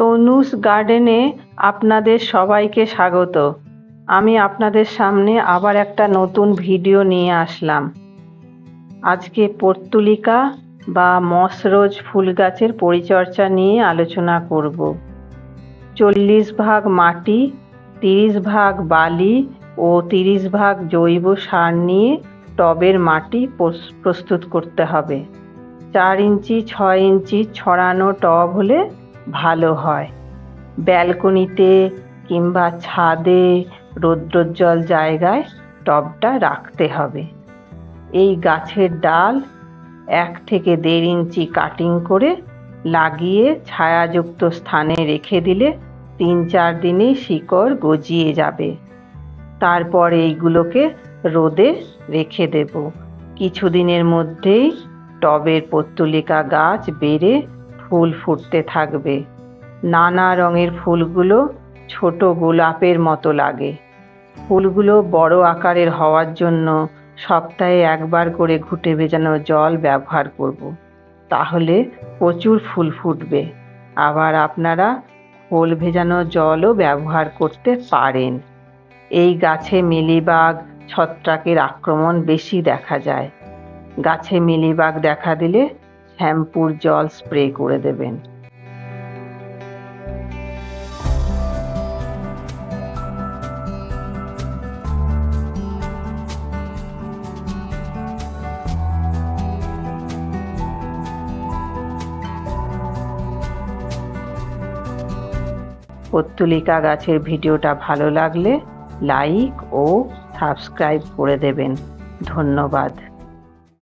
তনুস গার্ডেনে আপনাদের সবাইকে স্বাগত। আমি আপনাদের সামনে আবার একটা নতুন ভিডিও নিয়ে আসলাম। আজকে পর্তুলিকা বা মসরোজ ফুল গাছের পরিচর্যা নিয়ে আলোচনা করব। চল্লিশ ভাগ মাটি, তিরিশ ভাগ বালি ও তিরিশ ভাগ জৈব সার নিয়ে টবের মাটি প্রস- প্রস্তুত করতে হবে। চার ইঞ্চি, ছয় ইঞ্চি ছড়ানো টব হলে ভালো হয়। ব্যালকনিতে কিংবা ছাদে রৌদ্রোজ্জ্বল জায়গায় টবটা রাখতে হবে। এই গাছের ডাল এক থেকে দেড় ইঞ্চি কাটিং করে লাগিয়ে ছায়াযুক্ত স্থানে রেখে দিলে তিন চার দিনেই শিকড় গজিয়ে যাবে। তারপর এইগুলোকে রোদে রেখে দেব। কিছুদিনের মধ্যেই টবের পত্তুলিকা গাছ বেড়ে ফুল ফুটতে থাকবে। নানা রঙের ফুলগুলো ছোট গোলাপের মতো লাগে। ফুলগুলো বড় আকারের হওয়ার জন্য সপ্তাহে একবার করে ঘুটে ভেজানো জল ব্যবহার করব। তাহলে প্রচুর ফুল ফুটবে। আবার আপনারা খোল ভেজানো জলও ব্যবহার করতে পারেন। এই গাছে মিলিবাগ ছত্রাকের আক্রমণ বেশি দেখা যায়। গাছে মিলিবাগ দেখা দিলে শ্যাম্পুর জল স্প্রে করে দেবেন। পত্তুলিকা গাছের ভিডিওটা ভালো লাগলে লাইক ও সাবস্ক্রাইব করে দেবেন। ধন্যবাদ।